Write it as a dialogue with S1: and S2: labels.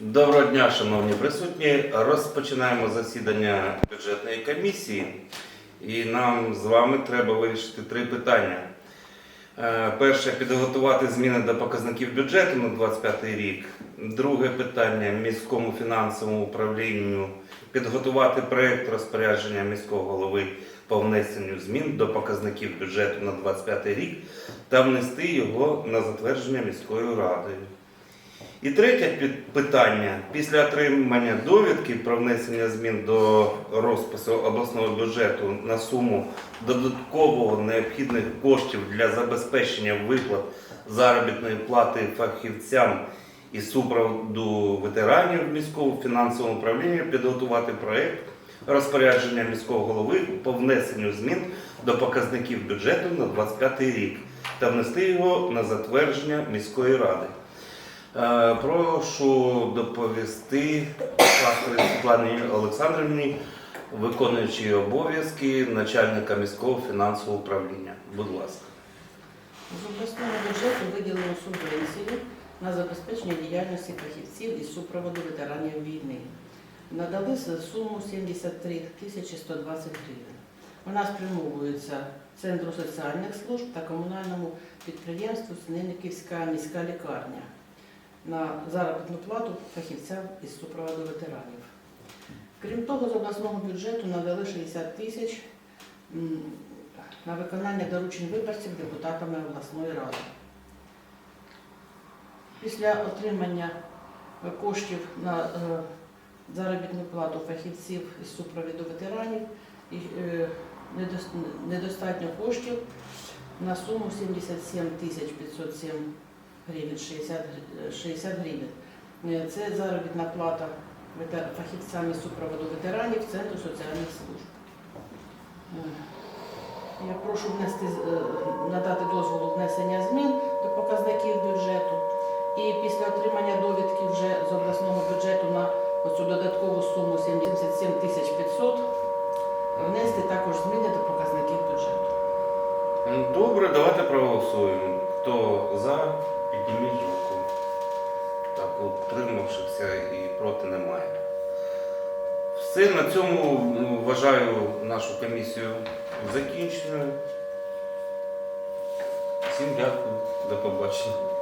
S1: Доброго дня, шановні присутні. Розпочинаємо засідання бюджетної комісії, і нам з вами треба вирішити три питання. Е, Перше підготувати зміни до показників бюджету на 2025 рік. Друге питання міському фінансовому управлінню підготувати проєкт розпорядження міського голови по внесенню змін до показників бюджету на 2025 рік та внести його на затвердження міською радою. І третє питання. Після отримання довідки про внесення змін до розпису обласного бюджету на суму додаткового необхідних коштів для забезпечення виплат заробітної плати фахівцям і супроводу ветеранів міського фінансового управління підготувати проєкт розпорядження міського голови по внесенню змін до показників бюджету на 25 рік та внести його на затвердження міської ради. Е, Прошу доповісти Світлані Олександрівні, виконуючій обов'язки начальника міського фінансового управління. Будь ласка.
S2: З обласного бюджету виділено субвенцію на забезпечення діяльності фахівців із супроводу ветеранів війни. Надали суму 73 тисячі 120 гривень. Вона спрямовується Центру соціальних служб та комунальному підприємству Синельниківська міська лікарня на заробітну плату фахівцям із супроводу ветеранів. Крім того, з обласного бюджету надали 60 тисяч на виконання доручень виборців депутатами обласної ради. Після отримання коштів на е, заробітну плату фахівців із супровіду ветеранів е, недостатньо коштів на суму 77 тисяч 507 гривень 60, 60 гривень. Е, Це заробітна плата ветер- фахівцям супроводу ветеранів Центру соціальних служб. Е, я прошу внести, е, надати дозволу внесення змін до показників бюджету. І після отримання довідки вже з обласного бюджету на оцю додаткову суму 77 тисяч 500 внести також зміни до показників бюджету.
S1: Добре, давайте проголосуємо. Хто за, підніміть руку. Так, утримавшися і проти немає. Все, на цьому ну, вважаю нашу комісію закінченою. Всім дякую, до побачення.